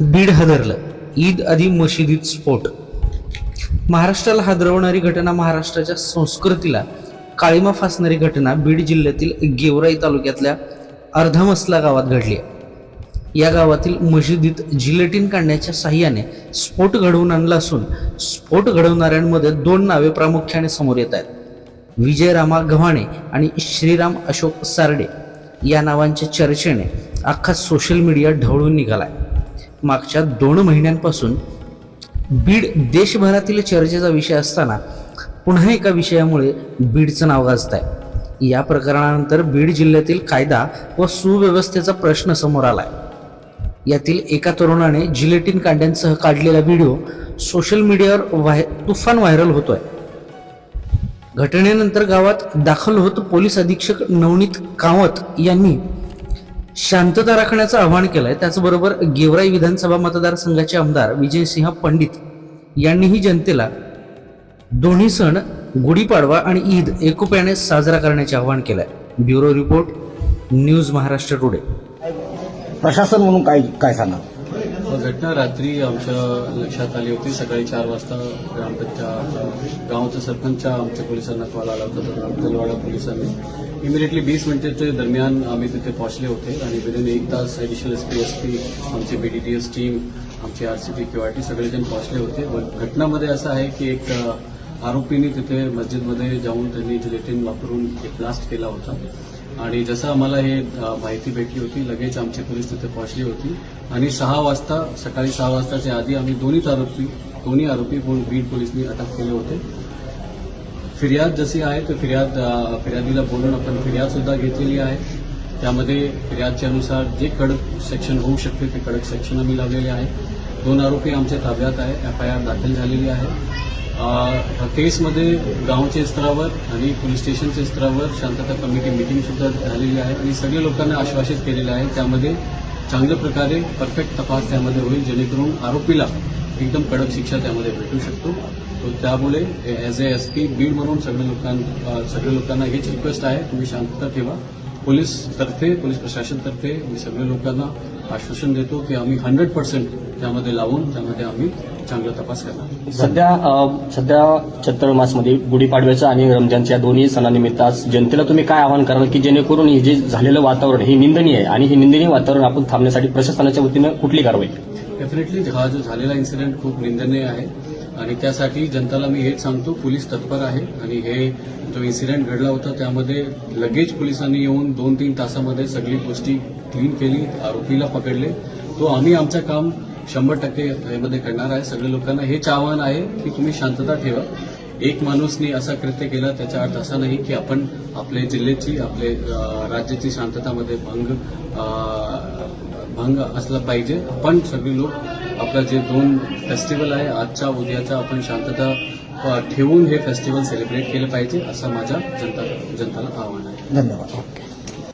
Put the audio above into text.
बीड हादरलं. ईद आधी मशिदीत स्फोट. महाराष्ट्राला हादरवणारी घटना महाराष्ट्राच्या संस्कृतीला काळीमा फासणारी घटना बीड जिल्ह्यातील गेवराई तालुक्यातल्या अर्धामसला गावात घडली. आहे या गावातील मशिदीत जिलेटिन काढण्याच्या साह्याने स्फोट घडवून आणला असून स्फोट घडवणाऱ्यांमध्ये दोन नावे प्रामुख्याने समोर येत आहेत. विजय रामा गव्हाणे आणि श्रीराम अशोक सारडे या नावांच्या चर्चेने अख्खा सोशल मीडिया ढवळून निघाला आहे मागच्या दोन महिन्यांपासून बीड देशभरातील चर्चेचा विषय असताना पुन्हा एका विषयामुळे बीडचं नाव गाजत आहे या प्रकरणानंतर बीड जिल्ह्यातील कायदा व सुव्यवस्थेचा प्रश्न समोर आलाय. यातील एका तरुणाने जिलेटिन कांड्यांसह काढलेला व्हिडिओ सोशल मीडियावर व्हाय तुफान व्हायरल होतोय. घटनेनंतर गावात दाखल होत पोलीस अधीक्षक नवनीत कावत यांनी शांतता राखण्याचं आवाहन केलंय. त्याचबरोबर गेवराई विधानसभा मतदारसंघाचे आमदार विजयसिंह पंडित यांनीही जनतेला दोन्ही सण गुढीपाडवा आणि ईद एकोप्याने साजरा करण्याचे आवाहन केलंय. Bureau report news Maharashtra today. प्रशासन म्हणून काय काय सांगा घटना रात्री आमच्या लक्षात आली होती. सकाळी चार वाजता ग्रामपंचायत गावाच्या सरपंचच्या आमच्या पोलिसांना कॉल आला होता. तर तलवाडा पोलिसांनी इमिडिएटली वीस मिनिटाच्या दरम्यान आम्ही तिथे पोहोचले होते आणि विदिन एक तास additional S P S P आमची बीडीटीएस टीम आमची आर टी सगळेजण पोहोचले होते. घटनामध्ये असं आहे की एक uh, आरोपींनी आरोपीने तिथे मस्जिदमध्ये जाऊन त्यांनी जिलेटिन वापरून एक ब्लास्ट केला होता. आणि जसं आम्हाला हे uh, माहिती भेटली होती लगेच आमची पोलीस तिथे पोहोचली होती. आणि सहा वाजता सकाळी सहा वाजताच्या आधी आम्ही दोन्हीच आरोपी दोन्ही आरोपी कोण बीड पोलिसनी अटक केले होते. फिर्याद जशी आहे तर फिर्याद फिर्यादीला बोलून आपण फिर्याद सुद्धा घेतलेली आहे. त्यामध्ये फिर्यादच्या अनुसार जे कडक सेक्शन होऊ शकते ते कडक सेक्शन आम्ही लावलेले आहे. दोन आरोपी आमच्या ताब्यात आहे एफ आय आर दाखल झालेली आहे. केसमध्ये गावच्या स्तरावर आणि पोलीस स्टेशनच्या स्तरावर शांतता कमिटी मिटिंग सुद्धा झालेली आहे. आणि सगळ्या लोकांना आश्वासित केलेलं आहे त्यामध्ये चांगल्या प्रकारे परफेक्ट तपास त्यामध्ये होईल जेणेकरून आरोपीला एकदम कडक शिक्षा त्यामध्ये भेटू शकतो. तो त्यामुळे as A S P Beed म्हणून सगळ्या लोकां सगळ्या लोकांना हीच रिक्वेस्ट आहे तुम्ही शांतता ठेवा. पोलीस तर्फे पोलीस प्रशासनतर्फे मी सगळ्या लोकांना आश्वासन देतो की आम्ही हंड्रेड पर्सेंट त्यामध्ये लावून त्यामध्ये आम्ही चांगला तपास करणार सध्या सध्या चत्तरमासमध्ये गुढीपाडव्याचं आणि रमजानच्या या दोन्ही सणानिमित्त आज जनतेला तुम्ही काय आवाहन कराल की जेणेकरून हे जे झालेलं वातावरण हे निंदनीय आहे आणि हे निंदनीय वातावरण आपण थांबण्यासाठी प्रशासनाच्या वतीनं कुठली कारवाई? डेफिनेटली हा जो झालेला इन्सिडेंट खूप निंदनीय आहे. आणि त्यासाठी जनताला मी हेच सांगतो पोलीस तत्पर आहे. आणि हे जो इन्सिडेंट घडला होता त्यामध्ये लगेच पोलिसांनी येऊन दोन तीन तासामध्ये सगळी गोष्टी क्लीन केली आरोपीला पकडले. तो आम्ही आमचं काम शंभर टक्के यामध्ये करणार आहे. सगळ्या लोकांना हेच आव्हान आहे की तुम्ही शांतता ठेवा. एक माणूसनी असा कृत्य केला त्याचा अर्थ असा नाही की आपण आपल्या जिल्ह्याची आपले राज्याची शांततामध्ये भंग भंग असला पाहिजे. आपण सगळे लोक आपला जे दोन फेस्टिवल आहे आजच्या उद्याचा आपण शांतता ठेवून हे फेस्टिवल सेलिब्रेट केलं पाहिजे असं माझ्या जनता जनताला आव्हान आहे. धन्यवाद.